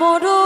মরণ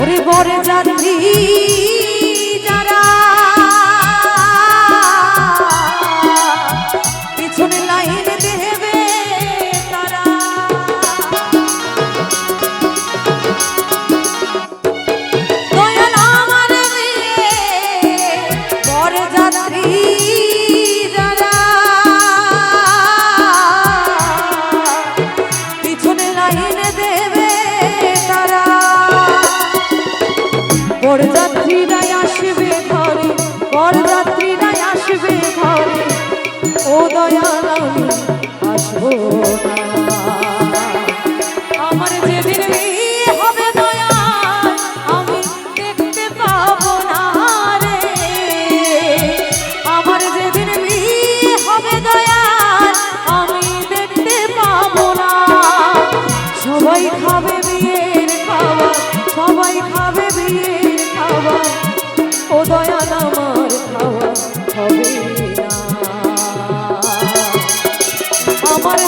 ওরে বরে যাত্রী সবাই খাবে বিয়ের সবাই খাবে বিয়ের খাবার। ও দয়াল আমার খাওয়া হবে না। আমার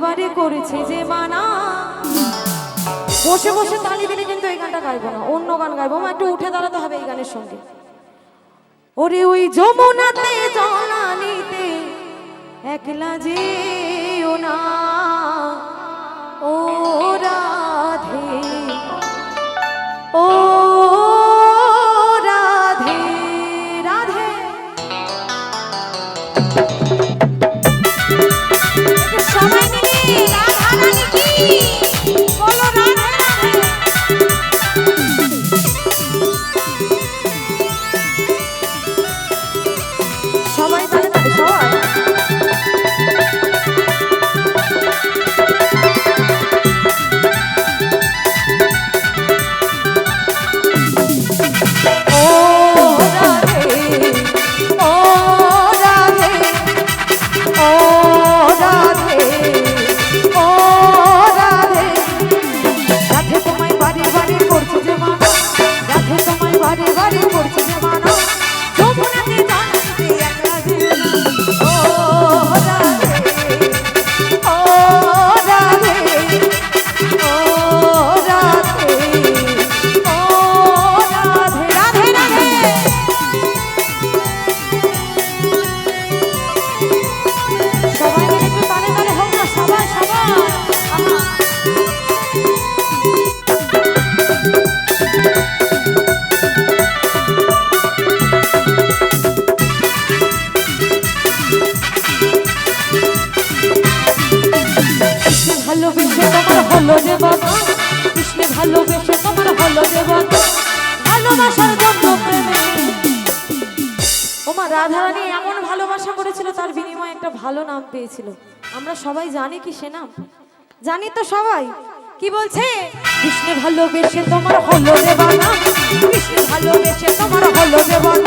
একেবারে করেছে যে মানা বসে বসে তালি দিলে কিন্তু এই গানটা গাইবো না, অন্য গান গাইবো। আমার একটু উঠে দাঁড়াতে হবে এই গানের সঙ্গে। ওরে ওই যমুনাতে জলানিতে একলা যে না। ও রাধে, ও পেয়েছিল। আমরা সবাই জানি কি সে নাম। জানি তো সবাই। কি বলছে? কৃষ্ণ ভালোবেসে তোমার হলো দেবানা কৃষ্ণ ভালোবেসে তোমার হলো দেবানা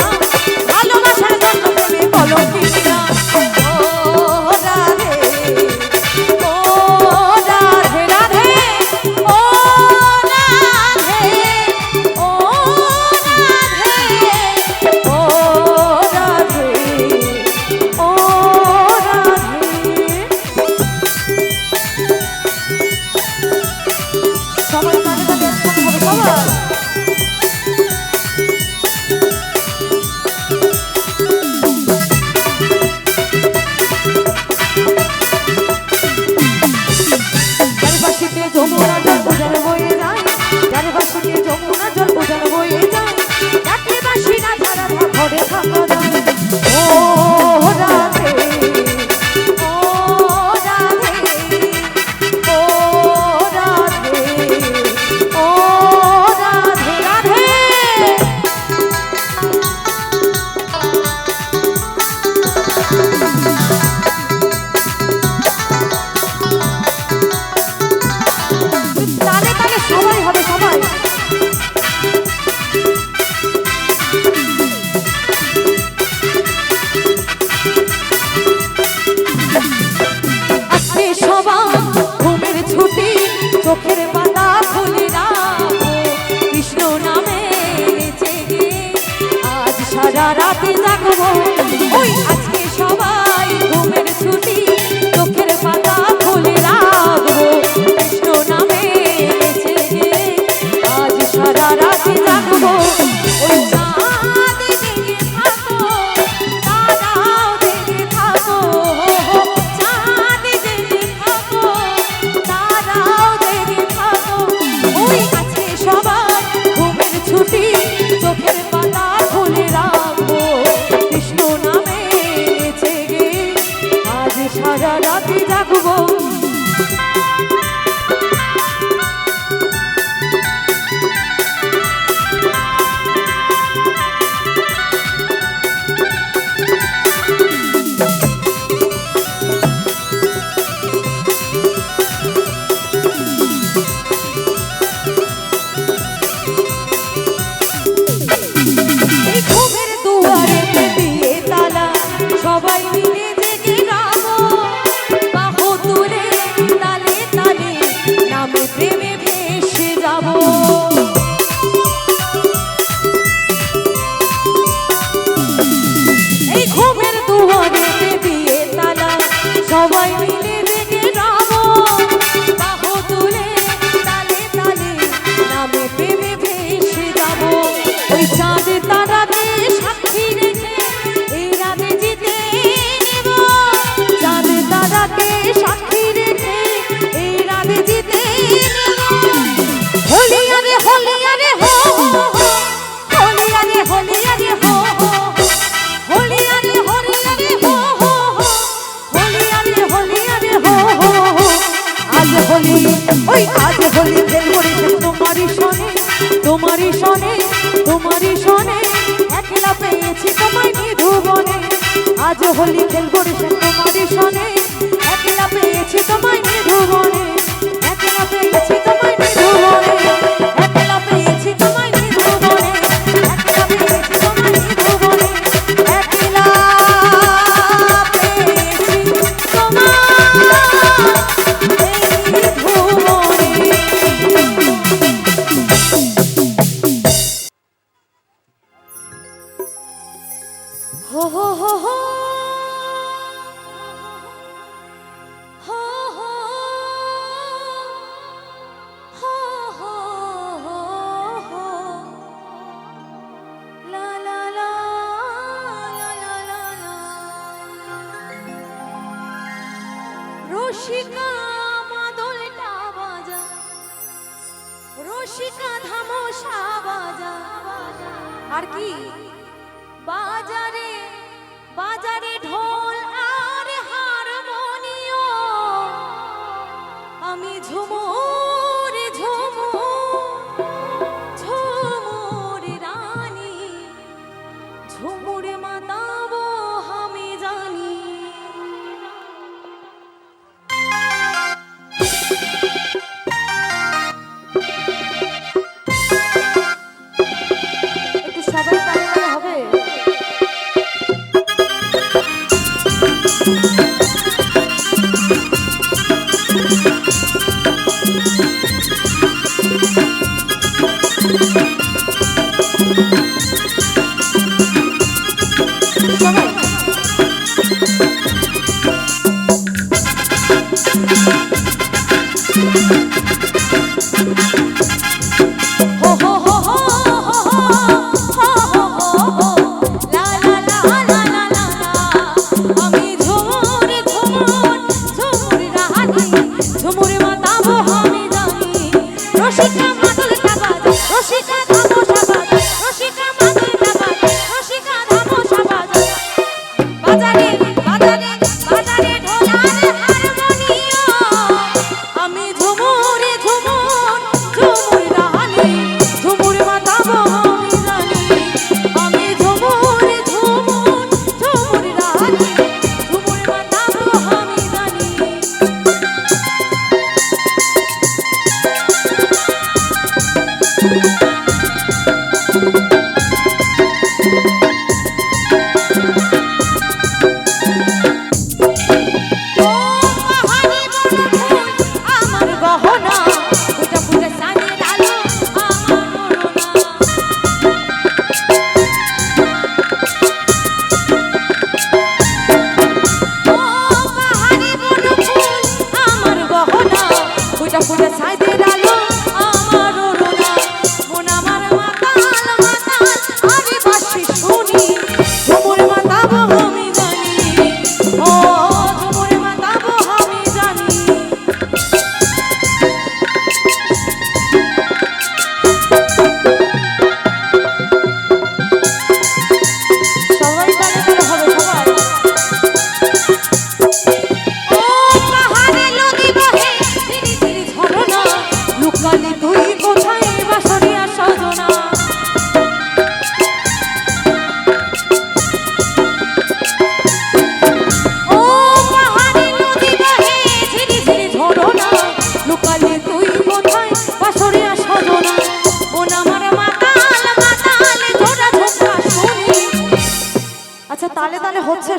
ho ho ho ho. Rasika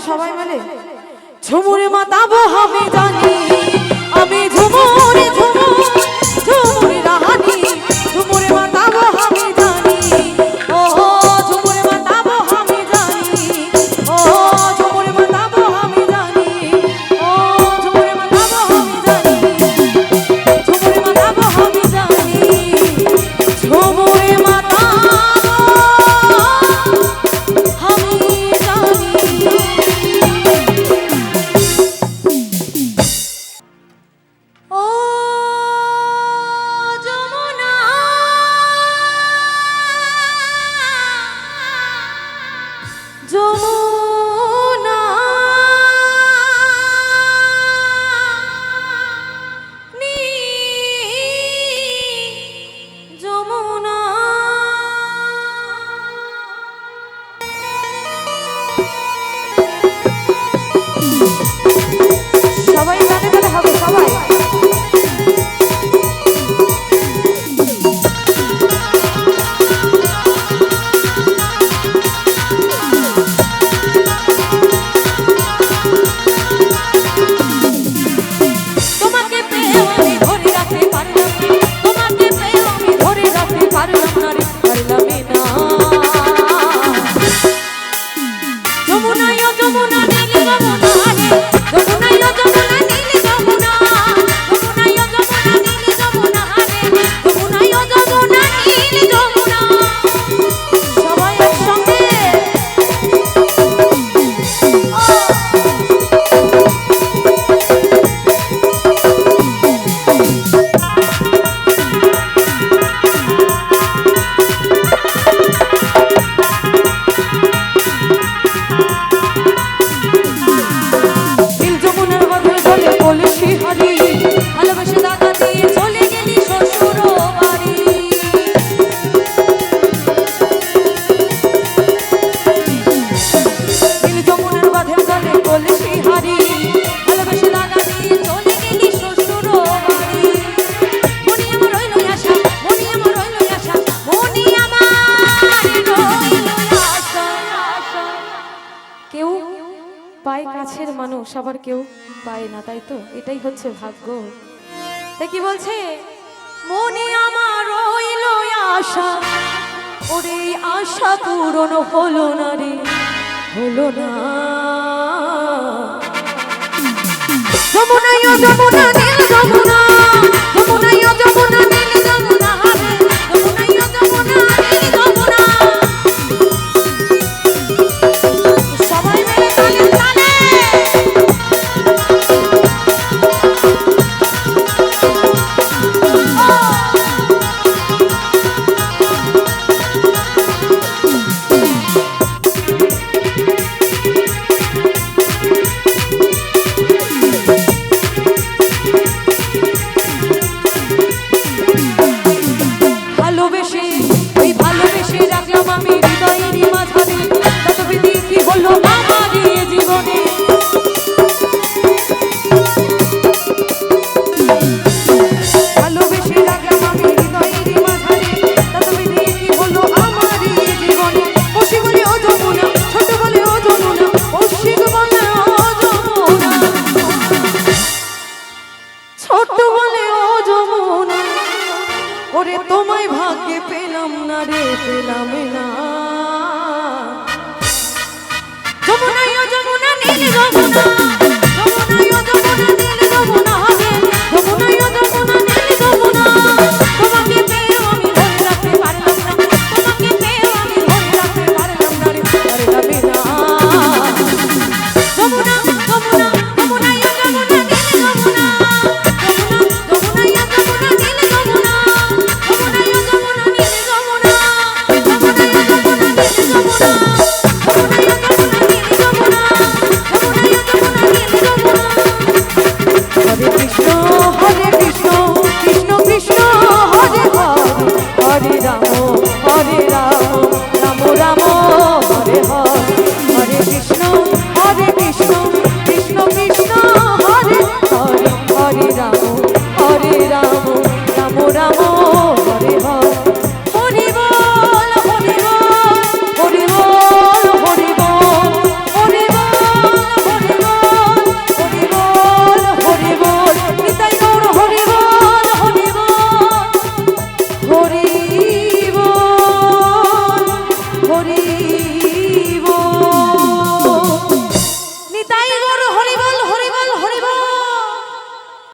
সবাই মানে ঝুমুরে মাতাবো আমি হচ্ছে ভাগ্য। তা কি বলছে? মনে আমার রইল আশা। ওরে আশা পূরণ হলো না রে, হলো না। যমুনা যমুনা যমুনা যমুনা যমুনা